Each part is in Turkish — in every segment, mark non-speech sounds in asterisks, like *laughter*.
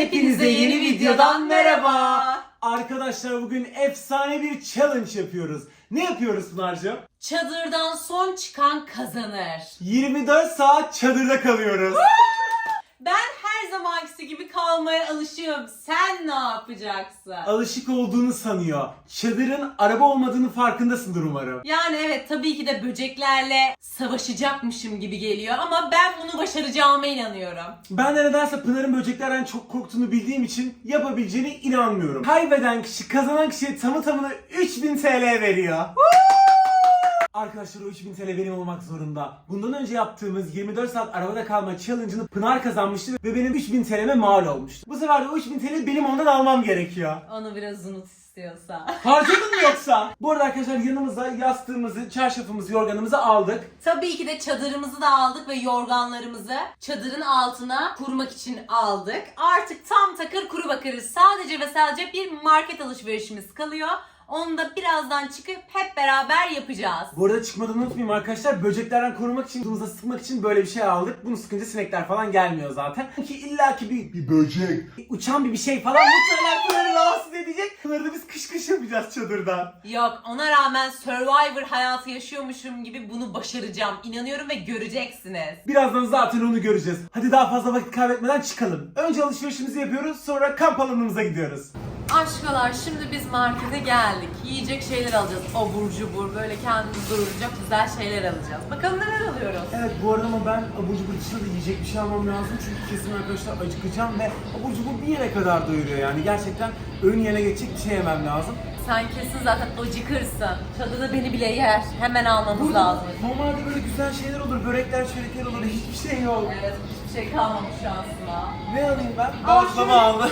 Hepinize yeni videodan merhaba. Arkadaşlar bugün efsane bir challenge yapıyoruz. Ne yapıyoruz Pınar'cığım? Çadırdan son çıkan kazanır. 24 saat çadırda kalıyoruz. Ben her zamankisi gibi kalmaya alışığım. Sen ne yapacaksın? Alışık olduğunu sanıyor. Çadırın araba olmadığını farkındasındır umarım. Yani evet tabii ki de böceklerle savaşacakmışım gibi geliyor ama ben bunu başaracağıma inanıyorum. Ben de nedense Pınar'ın böceklerden çok korktuğunu bildiğim için yapabileceğine inanmıyorum. Kaybeden kişi kazanan kişiye tamı tamına 3000 TL veriyor. Arkadaşlar o 3000 TL benim olmak zorunda. Bundan önce yaptığımız 24 saat arabada kalma challenge'ını Pınar kazanmıştı ve benim 3000 TL'me mal olmuştu. Bu sefer de o 3000 TL benim ondan almam gerekiyor. Onu biraz unut istiyorsa. Harcadın mı yoksa? Bu arada arkadaşlar yanımıza yastığımızı, çarşafımızı, yorganımızı aldık. Tabii ki de çadırımızı da aldık ve yorganlarımızı çadırın altına kurmak için aldık. Artık tam takır kuru bakarız. Sadece ve sadece bir market alışverişimiz kalıyor. Onu da birazdan çıkıp hep beraber yapacağız. Bu arada çıkmadan unutmayayım arkadaşlar böceklerden korumak için, yılımıza sıkmak için böyle bir şey aldık. Bunu sıkınca sinekler falan gelmiyor zaten. Ki illaki bir, bir böcek, uçan bir bir şey falan muhtemelen Pınar'ı rahatsız edecek. Pınar'ı da biz kış kış yapacağız çadırdan. Yok ona rağmen Survivor hayatı yaşıyormuşum gibi bunu başaracağım. İnanıyorum ve göreceksiniz. Birazdan zaten onu göreceğiz. Hadi daha fazla vakit kaybetmeden çıkalım. Önce alışverişimizi yapıyoruz sonra kamp alanımıza gidiyoruz. Aşkalar şimdi biz markete geldik. Yiyecek şeyler alacağız. Abur cubur böyle kendimizi doyuracak güzel şeyler alacağız. Bakalım neler alıyoruz. Evet bu arada ama ben abur cubur dışında da yiyecek bir şey almam lazım. Çünkü kesin arkadaşlar acıkacağım ve abur cubur bir yere kadar doyuruyor yani. Gerçekten öğün yerine geçecek bir şey yemem lazım. Sen kesin zaten acıkırsın. Çadıda beni bile yer. Hemen almamız lazım. normalde böyle güzel şeyler olur, börekler, çörekler olur, hiçbir şey yok. Evet hiçbir şey kalmamış şansıma. Ne alayım ben? Aa, Baklava şöyle- aldım.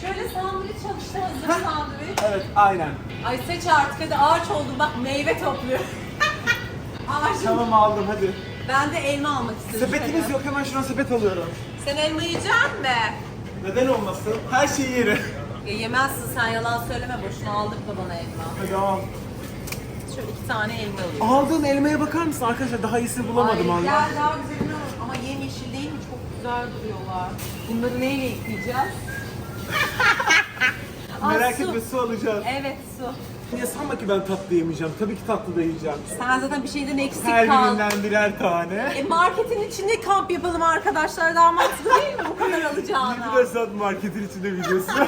Şöyle sandviç çalıştı hazır sandviç. evet, aynen. Ay seç artık hadi ağaç oldum bak meyve topluyorum. *laughs* Ağacım. Tamam aldım hadi. Ben de elma almak. Sepetimiz şöyle. yok hemen şuradan sepet alıyorum. Sen elma yiyecek mi? Neden olmasın? Her şeyi yerim. Ya yemezsin sen yalan söyleme boşuna aldık da bana elma. Hadi al. Şöyle iki tane elma alayım. Aldığın elmaya bakar mısın arkadaşlar? Daha iyisini bulamadım Ay, Allah. Gel daha güzelini al. Ama yemyeşil değil mi? Çok güzel duruyorlar. Bunları neyle yıkayacağız? *laughs* Aa, Merak su. etme su alacağız. Evet su. Niye sanma ki ben tatlı yemeyeceğim? Tabii ki tatlı da yiyeceğim. Sen zaten bir şeyden eksik Her kal. birinden birer tane. E marketin içinde kamp yapalım arkadaşlar. Daha mantıklı değil mi bu kadar alacağına? 24 saat marketin içinde videosu. *laughs*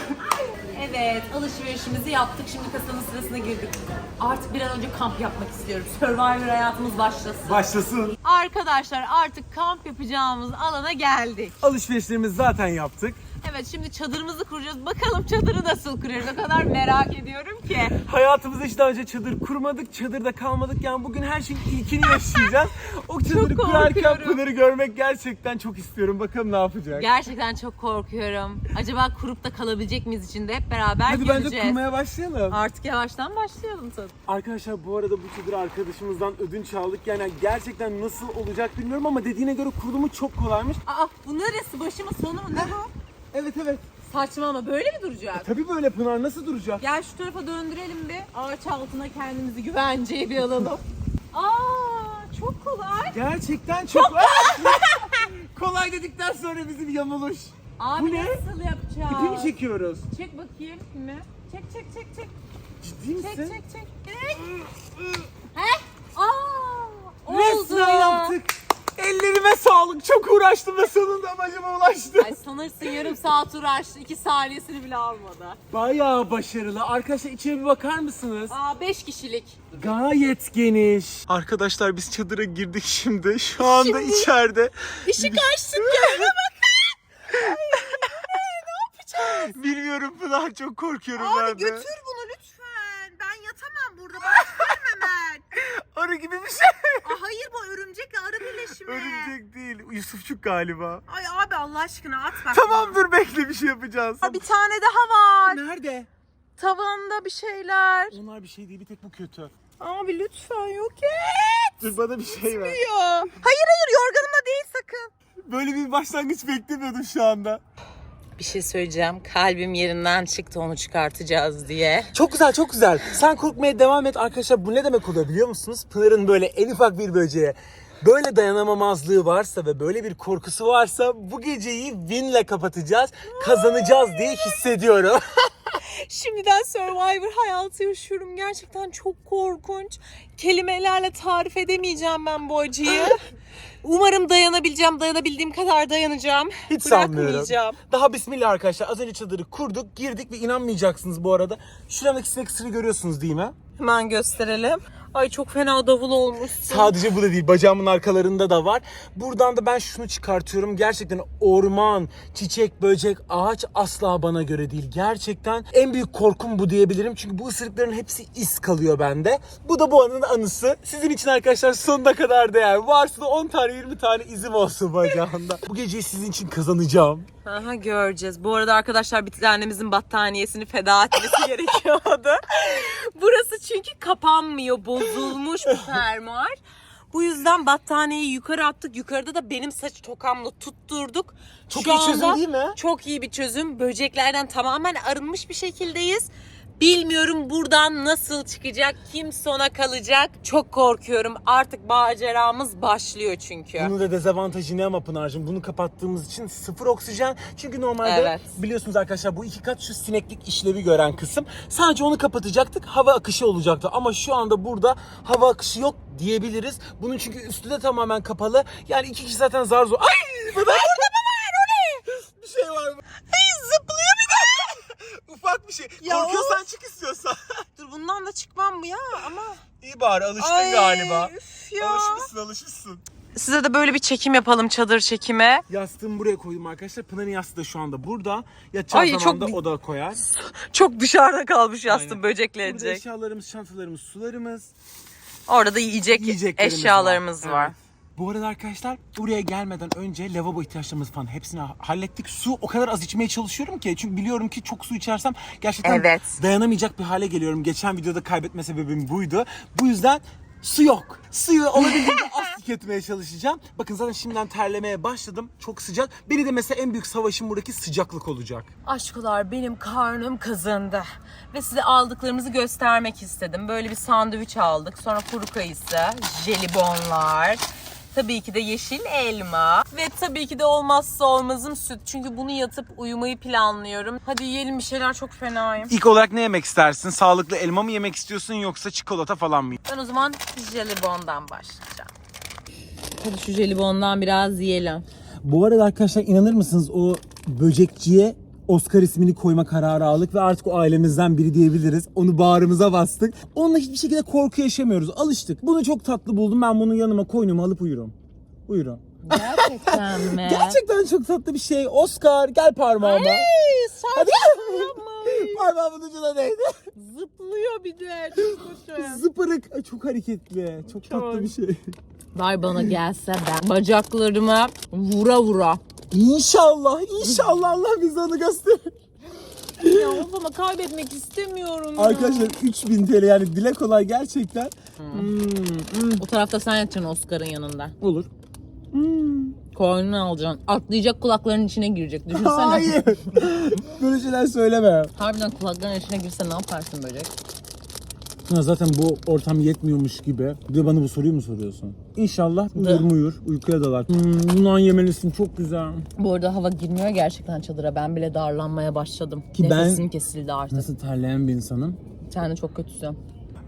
Evet, alışverişimizi yaptık. Şimdi kasanın sırasına girdik. Artık bir an önce kamp yapmak istiyorum. Survivor hayatımız başlasın. Başlasın. Arkadaşlar artık kamp yapacağımız alana geldik. Alışverişlerimizi zaten yaptık. Evet şimdi çadırımızı kuracağız. Bakalım çadırı nasıl kuruyoruz. O kadar merak ediyorum ki. Hayatımızda hiç daha önce çadır kurmadık, çadırda kalmadık. Yani bugün her şeyin ilkini yaşayacağız. O çadırı kurarken korkuyorum. Pınar'ı görmek gerçekten çok istiyorum. Bakalım ne yapacak. Gerçekten çok korkuyorum. Acaba kurup da kalabilecek miyiz içinde hep beraber Hadi bence göreceğiz. kurmaya başlayalım. Artık yavaştan başlayalım tabii. Arkadaşlar bu arada bu çadır arkadaşımızdan ödünç aldık. Yani gerçekten nasıl olacak bilmiyorum ama dediğine göre kurulumu çok kolaymış. Aa bu neresi? Başı mı sonu mu? Ne bu? Evet evet. Saçma ama böyle mi duracak? Tabii böyle Pınar nasıl duracak? Gel şu tarafa döndürelim bir. Ağaç altına kendimizi güvenceye bir alalım. *laughs* Aa çok kolay. Gerçekten çok *laughs* kolay dedikten sonra bizim yamuluş. Abi Bu ne? nasıl yapacağız? İpi mi çekiyoruz? Çek bakayım ipimi. Çek çek çek çek. Ciddi Çek misin? çek çek. Çek. He? Aa! Oldu. Resmen yaptık. Ellerime sağlık. Çok uğraştım ve sonunda amacıma ulaştım. Ay sanırsın yarım saat uğraştı. iki saniyesini bile almadı. Bayağı başarılı. Arkadaşlar içeri bir bakar mısınız? Aa 5 kişilik. Gayet geniş. Arkadaşlar biz çadıra girdik şimdi. Şu anda Şimdi- içeride. Işık açtık ya. Bilmiyorum Pınar çok korkuyorum ben Abi de. götür bunu lütfen. Ben yatamam burada. Başlarım hemen. Arı gibi bir şey. Aa, hayır bu örümcekle arı birleşimi. Örümcek değil. Yusufçuk galiba. Ay abi Allah aşkına at bak. Tamam dur bekle bir şey yapacağız. Aa, bir tane daha var. Nerede? Tavanda bir şeyler. Onlar bir şey değil bir tek bu kötü. Abi lütfen yok et. Dur bana bir şey ver. Hayır hayır yorganımda değil sakın. Böyle bir başlangıç beklemiyordum şu anda. Bir şey söyleyeceğim. Kalbim yerinden çıktı onu çıkartacağız diye. Çok güzel çok güzel. Sen korkmaya devam et arkadaşlar. Bu ne demek oluyor biliyor musunuz? Pınar'ın böyle en ufak bir böceğe böyle dayanamamazlığı varsa ve böyle bir korkusu varsa bu geceyi winle kapatacağız. Kazanacağız diye hissediyorum. *laughs* Şimdiden Survivor hayatı yaşıyorum. Gerçekten çok korkunç. Kelimelerle tarif edemeyeceğim ben bu acıyı. Umarım dayanabileceğim. Dayanabildiğim kadar dayanacağım. Hiç sanmıyorum. Daha bismillah arkadaşlar. Az önce çadırı kurduk, girdik ve inanmayacaksınız bu arada. Şuradaki sinek ısırı görüyorsunuz değil mi? Hemen gösterelim. Ay çok fena davul olmuş. Sadece bu da değil, bacağımın arkalarında da var. Buradan da ben şunu çıkartıyorum. Gerçekten orman, çiçek, böcek, ağaç asla bana göre değil. Gerçekten en büyük korkum bu diyebilirim. Çünkü bu ısırıkların hepsi iz kalıyor bende. Bu da bu anın anısı. Sizin için arkadaşlar sonuna kadar değer. Varsa da 10 tane 20 tane izim olsun bacağımda. bu geceyi sizin için kazanacağım. Aha göreceğiz. Bu arada arkadaşlar bir tanemizin battaniyesini feda etmesi *laughs* gerekiyordu. Burası çünkü kapanmıyor. Bozulmuş bir fermuar. Bu yüzden battaniyeyi yukarı attık. Yukarıda da benim saç tokamla tutturduk. Çok Şu iyi çözüm anda değil mi? Çok iyi bir çözüm. Böceklerden tamamen arınmış bir şekildeyiz. Bilmiyorum buradan nasıl çıkacak, kim sona kalacak. Çok korkuyorum. Artık maceramız başlıyor çünkü. Bunun da dezavantajı ne ama Pınar'cığım? Bunu kapattığımız için sıfır oksijen. Çünkü normalde Evet. biliyorsunuz arkadaşlar bu iki kat şu sineklik işlevi gören kısım. Sadece onu kapatacaktık. Hava akışı olacaktı. Ama şu anda burada hava akışı yok diyebiliriz. Bunun çünkü üstü de tamamen kapalı. Yani iki kişi zaten zar zor. Ay! Pınar! Bir şey var mı? Zıplıyor bir de. *laughs* Ufak bir şey. Ya Korkuyorsan çık istiyorsan. *laughs* Dur bundan da çıkmam mı ya ama. İyi bari alıştın Ay, galiba. üf ya. Alışmışsın alışmışsın. Size de böyle bir çekim yapalım çadır çekimi. Yastığımı buraya koydum arkadaşlar. Pınar'ın yastığı da şu anda burada. Yatacağı Ay, zaman çok da o da koyar. *laughs* Çok dışarıda kalmış yastım Aynen. böcekle Burada eşyalarımız, çantalarımız, sularımız, Orada da yiyecek eşyalarımız var. Evet. Bu arada arkadaşlar buraya gelmeden önce lavabo ihtiyaçlarımız falan hepsini hallettik. Su o kadar az içmeye çalışıyorum ki. Çünkü biliyorum ki çok su içersem gerçekten Evet. dayanamayacak bir hale geliyorum. Geçen videoda kaybetme sebebim buydu. Bu yüzden su yok. Suyu olabildiğince *laughs* az tüketmeye çalışacağım. Bakın zaten şimdiden terlemeye başladım. Çok sıcak. Beni de mesela en büyük savaşım buradaki sıcaklık olacak. Aşkolar benim karnım kazındı. Ve size aldıklarımızı göstermek istedim. Böyle bir sandviç aldık. Sonra kuru kayısı, jelibonlar. Tabii ki de yeşil elma. Ve tabii ki de olmazsa olmazım süt. Çünkü bunu yatıp uyumayı planlıyorum. Hadi yiyelim bir şeyler çok fenayım. İlk olarak ne yemek istersin? Sağlıklı elma mı yemek istiyorsun yoksa çikolata falan mı? Ben o zaman jelibondan başlayacağım. Hadi şu jelibondan biraz yiyelim. Bu arada arkadaşlar inanır mısınız o böcekçiye Oscar ismini koyma kararı aldık ve artık o ailemizden biri diyebiliriz. Onu bağrımıza bastık. Onunla hiçbir şekilde korku yaşamıyoruz. Alıştık. Bunu çok tatlı buldum. Ben bunu yanıma koynuma alıp uyurum. Uyurum. Gerçekten *laughs* mi? Gerçekten çok tatlı bir şey. Oscar gel parmağıma. Hadi gel. *laughs* Parmağımın ucuna değdi. Zıplıyor bir de. Çok hoşum. Zıpırık. Ay, çok hareketli. Çok, tatlı bir şey. Ver bana gelse ben bacaklarıma vura vura. İnşallah, inşallah Allah bize onu gösterir. Ya o zaman kaybetmek istemiyorum. ya. Arkadaşlar 3000 TL yani dile kolay gerçekten. O tarafta sen yatacaksın Oscar'ın yanında. Olur. Koynunu alacaksın. Atlayacak kulaklarının içine girecek. Düşünsene. Hayır. *laughs* Böyle şeyler söyleme. Harbiden kulaklarının içine girse ne yaparsın böcek? Ha, zaten bu ortam yetmiyormuş gibi. Bir de bana bu soruyu mu soruyorsun? İnşallah uyur muyur, uykuya dalar. Hmm, bundan yemelisin çok güzel. Bu arada hava girmiyor gerçekten çadıra. Ben bile darlanmaya başladım. Ki ben- Nefesim kesildi artık. Nasıl terleyen bir insanım. Sen de çok kötüsün.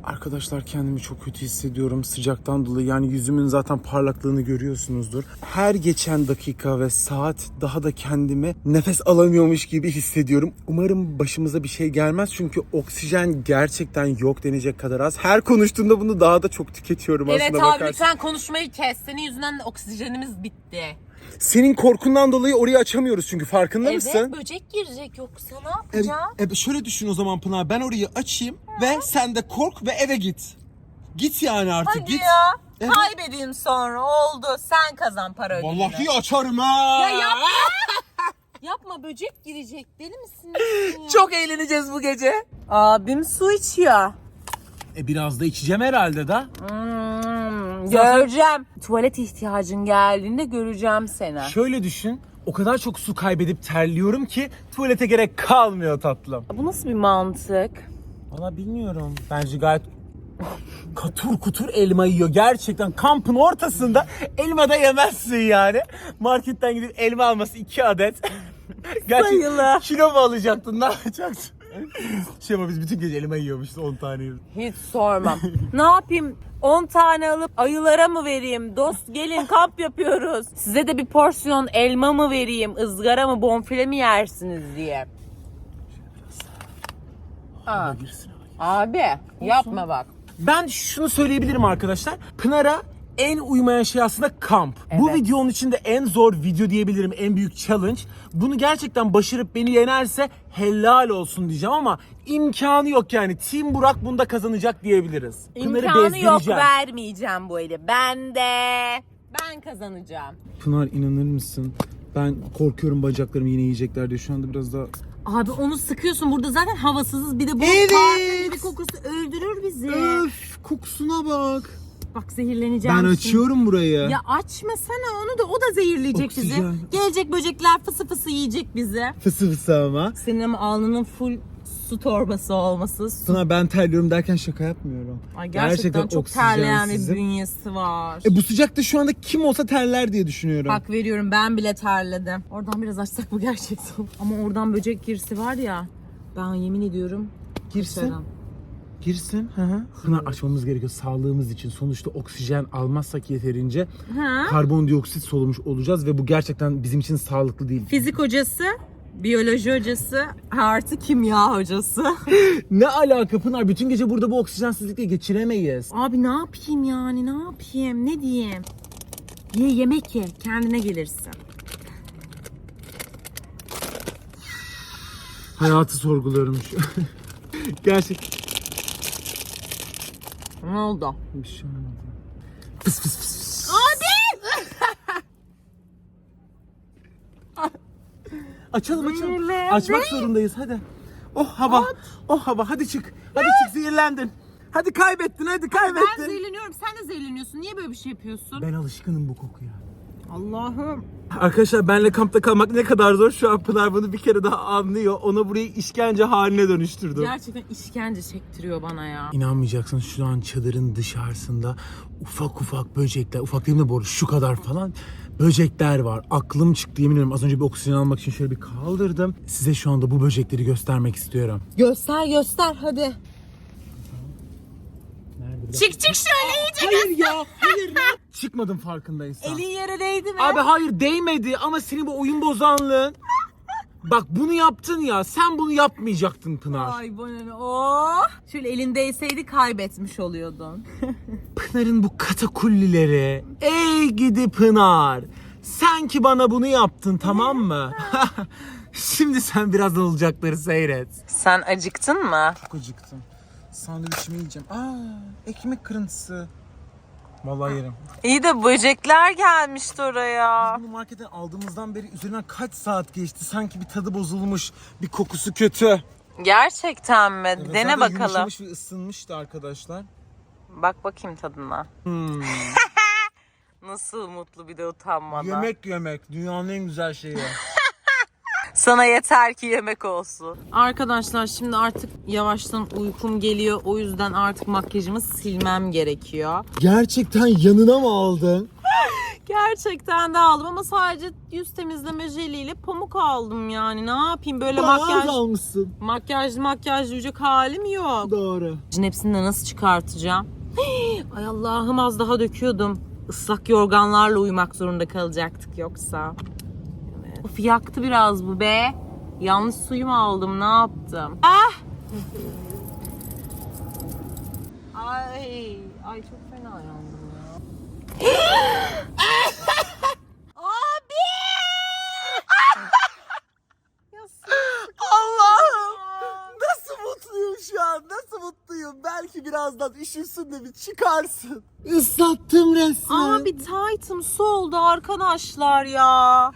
Arkadaşlar kendimi çok kötü hissediyorum sıcaktan dolayı. Yani yüzümün zaten parlaklığını görüyorsunuzdur. Her geçen dakika ve saat daha da kendimi nefes alamıyormuş gibi hissediyorum. Umarım başımıza bir şey gelmez çünkü oksijen gerçekten yok denecek kadar az. Her konuştuğumda bunu daha da çok tüketiyorum Evet aslında abi bakarsan. lütfen konuşmayı kes. Senin yüzünden oksijenimiz bitti. Senin korkundan dolayı orayı açamıyoruz çünkü farkında mısın? Evet böcek girecek yoksa ne E, yapacağız? e, şöyle düşün o zaman Pınar. Ben orayı açayım ve sen de kork ve eve git. Git yani artık Hadi git. ya. Evet. Kaybedeyim sonra oldu. Sen kazan para ödülünü. Vallahi açarım ha. Ya yapma. *laughs* Yapma böcek girecek. Deli misin? *laughs* Çok eğleneceğiz bu gece. Abim su içiyor. E biraz da içeceğim herhalde da. Hmm, göreceğim. Tuvalet ihtiyacın geldiğinde göreceğim seni. Şöyle düşün. O kadar çok su kaybedip terliyorum ki tuvalete gerek kalmıyor tatlım. Bu nasıl bir mantık? Valla bilmiyorum. Bence gayet Katur kutur elma yiyor. Gerçekten kampın ortasında elma da yemezsin yani. Marketten gidip elma alması iki adet. *laughs* Gerçekten Sayılı. kilo mu alacaktın? Ne yapacaksın? Şey ama biz bütün gece elma yiyormuşuz 10 tane. Hiç sormam. ne yapayım? 10 tane alıp ayılara mı vereyim? Dost gelin kamp yapıyoruz. Size de bir porsiyon elma mı vereyim? ızgara mı bonfile mi yersiniz diye. Aa, abi yapma bak. Ben şunu söyleyebilirim arkadaşlar. Pınar'a en uymayan şey aslında kamp. Bu Evet. videonun içinde en zor video diyebilirim, en büyük challenge. Bunu gerçekten başarıp beni yenerse helal olsun diyeceğim ama imkanı yok yani. Team Burak bunda kazanacak diyebiliriz. İmkanı yok vermeyeceğim bu eli. Ben de. Ben kazanacağım. Pınar inanır mısın? Ben korkuyorum bacaklarımı yine yiyecekler diye. Şu anda biraz daha... Abi onu sıkıyorsun. Burada zaten havasızız. Bir de bu Evet. kokusu öldürür bizi. Öf kokusuna bak. Bak zehirleneceğim Ben açıyorum burayı. Ya açmasana onu da o da zehirleyecek Oksijen. bizi. Gelecek böcekler fısı fısı yiyecek bizi. Fısı fısı ama. Senin ama alnının full su torbası olması. Su... Pınar ben terliyorum derken şaka yapmıyorum. Ay gerçekten, çok terleyen bir bünyesi var. E bu sıcakta şu anda kim olsa terler diye düşünüyorum. Bak veriyorum ben bile terledim. Oradan biraz açsak bu gerçekten. Ama oradan böcek girsi var ya. Ben yemin ediyorum. girsin. kaçarım. Girsin. Hı hı. Pınar açmamız gerekiyor sağlığımız için. Sonuçta oksijen almazsak yeterince Ha? karbondioksit solumuş olacağız ve bu gerçekten bizim için sağlıklı değil. Fizik hocası, biyoloji hocası, artı kimya hocası. *laughs* ne alaka Pınar? Bütün gece burada bu oksijensizlikle geçiremeyiz. Abi ne yapayım yani ne yapayım ne diyeyim? Ye yemek ye kendine gelirsin. Hayatı sorguluyorum şu an. *laughs* Gerçek. Ne oldu? Bir şey olmadı. Fıs fıs fıs fıs. Açalım açalım. Zehirlendi. Açmak zorundayız hadi. Oh hava. Oh hava hadi çık. Hadi çık zehirlendin. Hadi kaybettin hadi Ben kaybettin. zehirleniyorum sen de zehirleniyorsun. Niye böyle bir şey yapıyorsun? Ben alışkınım bu kokuya. Allah'ım. Arkadaşlar benle kampta kalmak ne kadar zor şu an Pınar bunu bir kere daha anlıyor. Ona burayı işkence haline dönüştürdüm. Gerçekten işkence çektiriyor bana ya. İnanmayacaksın şu an çadırın dışarısında ufak ufak böcekler, ufak değil mi boru şu kadar falan böcekler var. Aklım çıktı yemin ediyorum. Az önce bir oksijen almak için şöyle bir kaldırdım. Size şu anda bu böcekleri göstermek istiyorum. Göster göster hadi. Çık çık şöyle iyice. Hayır ya, hayır *laughs* ya. Çıkmadım farkındaysan. Elin yere değdi mi? Abi hayır değmedi ama senin bu oyun bozanlığın. Bak bunu yaptın ya, sen bunu yapmayacaktın Pınar. Ay bana ne? Oh. Şöyle elindeyseydi kaybetmiş oluyordun. *laughs* Pınar'ın bu katakullileri. Ey gidi Pınar. Sen ki bana bunu yaptın tamam mı? *laughs* Şimdi sen birazdan olacakları seyret. Sen acıktın mı? Çok acıktım. Sandviçimi yiyeceğim. Aa, ekmek kırıntısı. Vallahi yerim. İyi de böcekler gelmişti oraya. Bunu marketten aldığımızdan beri üzerinden kaç saat geçti? Sanki bir tadı bozulmuş, bir kokusu kötü. Gerçekten mi? Evet, Dene zaten bakalım. Yumuşamış ve ısınmıştı arkadaşlar. Bak bakayım tadına. Hmm. *laughs* Nasıl mutlu bir de utanmadan. yemek yemek dünyanın en güzel şeyi. *laughs* Sana yeter ki yemek olsun. Arkadaşlar şimdi artık yavaştan uykum geliyor. O yüzden artık makyajımı silmem gerekiyor. Gerçekten yanına mı aldın? *laughs* Gerçekten de aldım ama sadece yüz temizleme jeliyle pamuk aldım yani. Ne yapayım böyle Bayağı makyaj almışsın. makyaj makyaj yiyecek halim yok. Doğru. Hepsini de nasıl çıkartacağım? *gasps* Ay Allah'ım az daha döküyordum. Islak yorganlarla uyumak zorunda kalacaktık yoksa. Of yaktı biraz bu be. Yanlış suyu mu aldım ne yaptım? Ah! ay, ay çok fena yandım ya. *gasps* Abi! *laughs* ya Allah'ım! Nasıl mutluyum şu an? Nasıl mutluyum? Belki birazdan üşürsün de bir çıkarsın. Islattım resmen. Ama bir tight'ım su oldu arkadaşlar ya.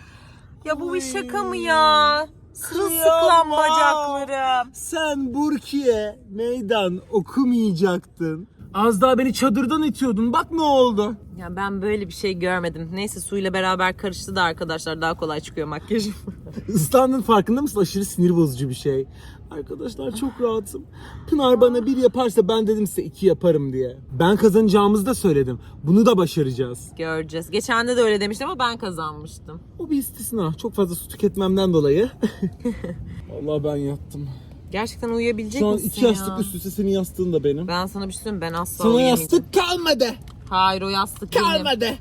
Ya bu bir şaka mı ya? Sırılsıklam Kıyamam. bacaklarım. Sen Burkiye meydan okumayacaktın. Az daha beni çadırdan itiyordun. Bak ne oldu. Ya ben böyle bir şey görmedim. Neyse suyla beraber karıştı da arkadaşlar daha kolay çıkıyor makyajım. *laughs* Islandın farkında mısın? Aşırı sinir bozucu bir şey. Arkadaşlar çok rahatım. Pınar bana bir yaparsa ben dedim size iki yaparım diye. Ben kazanacağımızı da söyledim. Bunu da başaracağız. Göreceğiz. Geçen de de öyle demiştim ama ben kazanmıştım. O bir istisna. Çok fazla su tüketmemden dolayı. *laughs* Allah ben yattım. Gerçekten uyuyabilecek Şu an misin iki ya? yastık üst üste senin yastığın da benim. Ben sana bir şey söyleyeyim mi? ben asla Sana uyuyamayacağım. yastık kalmadı. Hayır o yastık benim. Kalmadı. *laughs*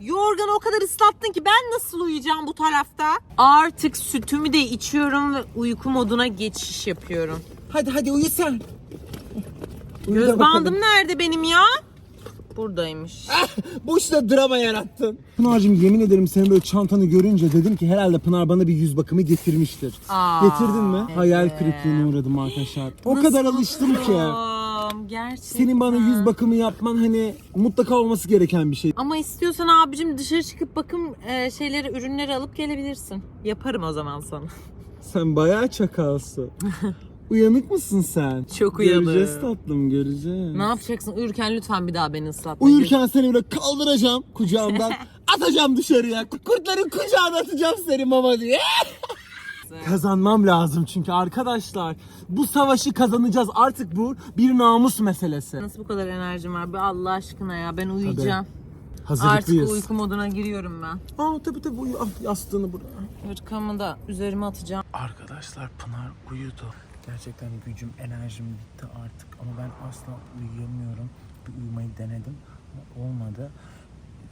Yorganı o kadar ıslattın ki ben nasıl uyuyacağım bu tarafta? Artık sütümü de içiyorum ve uyku moduna geçiş yapıyorum. Hadi hadi uyu sen. Uyu da Göz bakalım. bandım nerede benim ya? Buradaymış. *laughs* Boşuna drama yarattın. Pınar'cığım yemin ederim senin böyle çantanı görünce dedim ki herhalde Pınar bana bir yüz bakımı getirmiştir. Aa, Getirdin mi? Hayal evet. kırıklığına uğradım arkadaşlar. O Nasıl kadar alıştım ki. unuturum? Gerçekten. Senin bana yüz bakımı yapman hani mutlaka olması gereken bir şey. Ama istiyorsan abicim dışarı çıkıp bakım e, şeyleri, ürünleri alıp gelebilirsin. Yaparım o zaman sana. Sen bayağı çakalsın. *laughs* Uyanık mısın sen? Çok uyanığım. Göreceğiz tatlım göreceğiz. Ne yapacaksın? Uyurken lütfen bir daha beni ıslatma. Uyurken seni böyle kaldıracağım kucağımdan. *laughs* atacağım dışarıya. Kurtların kucağına atacağım seni mama diye. *laughs* Kazanmam lazım çünkü arkadaşlar. Bu savaşı kazanacağız. Artık bu bir namus meselesi. Nasıl bu kadar enerjim var? Bir Allah aşkına ya ben uyuyacağım. Artık Hazırlıklıyız. uyku moduna giriyorum ben. Aa tabii tabii uyu. Al yastığını buraya. Hırkamı da üzerime atacağım. Arkadaşlar Pınar uyudu. Gerçekten gücüm, enerjim bitti artık ama ben asla uyuyamıyorum. Bir uyumayı denedim ama olmadı.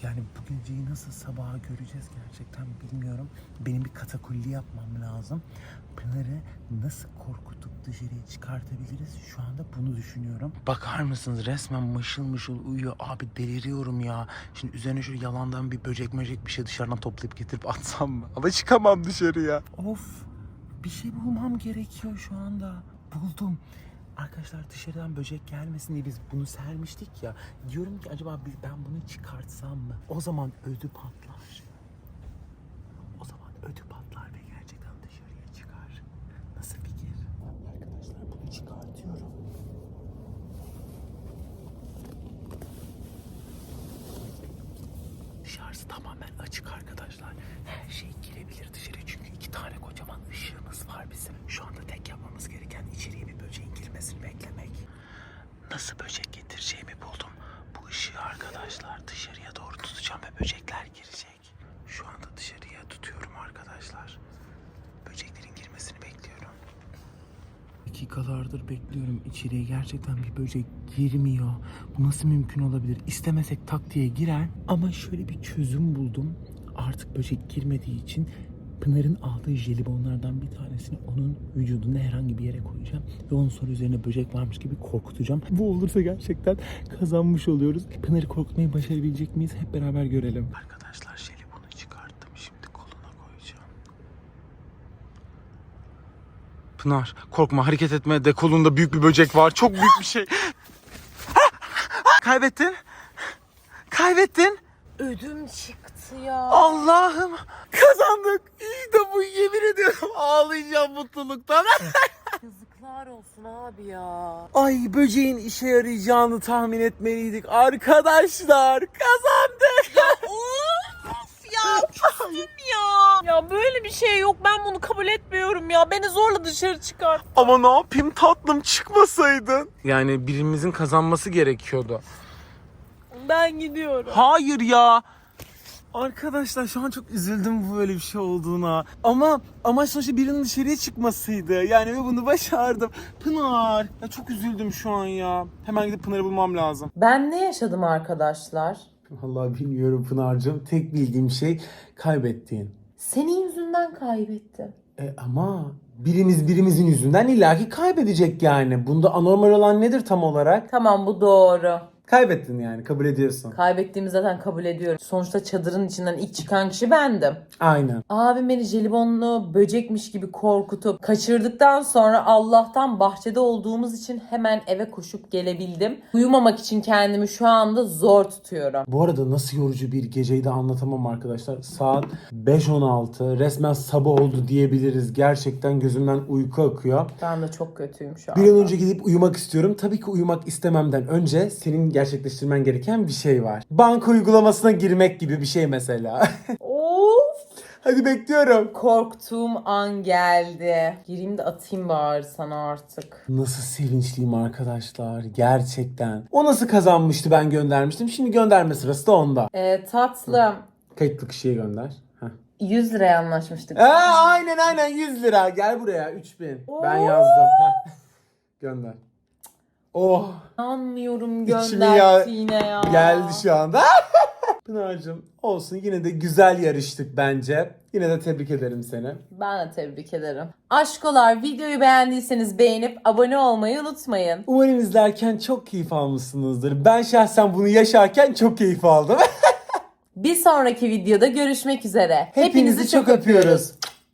Yani bu geceyi nasıl sabaha göreceğiz gerçekten bilmiyorum. Benim bir katakulli yapmam lazım. Pınar'ı nasıl korkutup dışarıya çıkartabiliriz? Şu anda bunu düşünüyorum. Bakar mısınız resmen mışıl mışıl uyuyor. Abi deliriyorum ya. Şimdi üzerine şöyle yalandan bir böcek möcek bir şey dışarıdan toplayıp getirip atsam mı? Ama çıkamam dışarıya. Of bir şey bulmam gerekiyor şu anda. Buldum. Arkadaşlar dışarıdan böcek gelmesin diye biz bunu sermiştik ya. Diyorum ki acaba ben bunu çıkartsam mı? O zaman ödü patlar. O zaman ödü patlar ve gerçekten dışarıya çıkar. Nasıl fikir? Arkadaşlar bunu çıkartıyorum. Dışarısı tamamen açık arkadaşlar. Her şey girebilir dışarı tane kocaman ışığımız var bizim. Şu anda tek yapmamız gereken içeriye bir böceğin girmesini beklemek. Nasıl böcek getireceğimi buldum. Bu ışığı arkadaşlar dışarıya doğru tutacağım ve böcekler girecek. Şu anda dışarıya tutuyorum arkadaşlar. Böceklerin girmesini bekliyorum. Dakikalardır bekliyorum. İçeriye gerçekten bir böcek girmiyor. Bu nasıl mümkün olabilir? İstemesek tak diye girer. Ama şöyle bir çözüm buldum. Artık böcek girmediği için Pınar'ın aldığı jelibonlardan bir tanesini onun vücudunda herhangi bir yere koyacağım. Ve onun sonra üzerine böcek varmış gibi korkutacağım. Bu olursa gerçekten kazanmış oluyoruz. Pınar'ı korkutmayı başarabilecek miyiz? Hep beraber görelim. Arkadaşlar jelibonu çıkarttım. Şimdi koluna koyacağım. Pınar korkma hareket etme de kolunda büyük bir böcek var. Çok büyük bir şey. *laughs* Kaybettin. Kaybettin. Ödüm çıktı ya. Allah'ım kazandık. İyi de bu yemin ediyorum ağlayacağım mutluluktan. *laughs* Yazıklar olsun abi ya. Ay böceğin işe yarayacağını tahmin etmeliydik. Arkadaşlar kazandık. Of ya küstüm ya. Ya böyle bir şey yok ben bunu kabul etmiyorum ya. Beni zorla dışarı çıkar. Ama ne yapayım tatlım çıkmasaydın. Yani birimizin kazanması gerekiyordu. Ben gidiyorum. Hayır ya. Arkadaşlar şu an çok üzüldüm bu böyle bir şey olduğuna. Ama amaç sonuçta birinin dışarıya çıkmasıydı. Yani ve bunu başardım. Pınar. Ya çok üzüldüm şu an ya. Hemen gidip Pınar'ı bulmam lazım. Ben ne yaşadım arkadaşlar? Vallahi bilmiyorum Pınar'cığım. Tek bildiğim şey kaybettiğin. Senin yüzünden kaybettim. E ama birimiz birimizin yüzünden illaki kaybedecek yani. Bunda anormal olan nedir tam olarak? Tamam bu doğru. Kaybettin yani kabul ediyorsun. Kaybettiğimi zaten kabul ediyorum. Sonuçta çadırın içinden ilk çıkan kişi bendim. Aynen. Abim beni jelibonlu böcekmiş gibi korkutup kaçırdıktan sonra Allah'tan bahçede olduğumuz için hemen eve koşup gelebildim. Uyumamak için kendimi şu anda zor tutuyorum. Bu arada nasıl yorucu bir geceyi de anlatamam arkadaşlar. Saat 5.16 resmen sabah oldu diyebiliriz. Gerçekten gözümden uyku akıyor. Ben de çok kötüyüm şu Bir an. an önce gidip uyumak istiyorum. Tabii ki uyumak istememden önce senin gerçekleştirmen gereken bir şey var. Banka uygulamasına girmek gibi bir şey mesela. *laughs* Of! Hadi bekliyorum. Korktuğum an geldi. Gireyim de atayım bari sana artık. Nasıl sevinçliyim arkadaşlar. Gerçekten. O nasıl kazanmıştı ben göndermiştim. Şimdi gönderme sırası da onda. Ee, tatlım. Kayıtlı kişiye gönder. Heh. 100 liraya anlaşmıştık. Aa, aynen aynen 100 lira. Gel buraya 3000. Ben Oo. yazdım. Heh. Gönder. Oh Anmıyorum İçimi gönderdiğine ya. geldi şu anda. *laughs* Pınar'cığım olsun yine de güzel yarıştık bence. Yine de tebrik ederim seni. Ben de tebrik ederim. Aşkolar videoyu beğendiyseniz beğenip abone olmayı unutmayın. Umarım izlerken çok keyif almışsınızdır. Ben şahsen bunu yaşarken çok keyif aldım. *laughs* Bir sonraki videoda görüşmek üzere. Hepinizi çok öpüyoruz.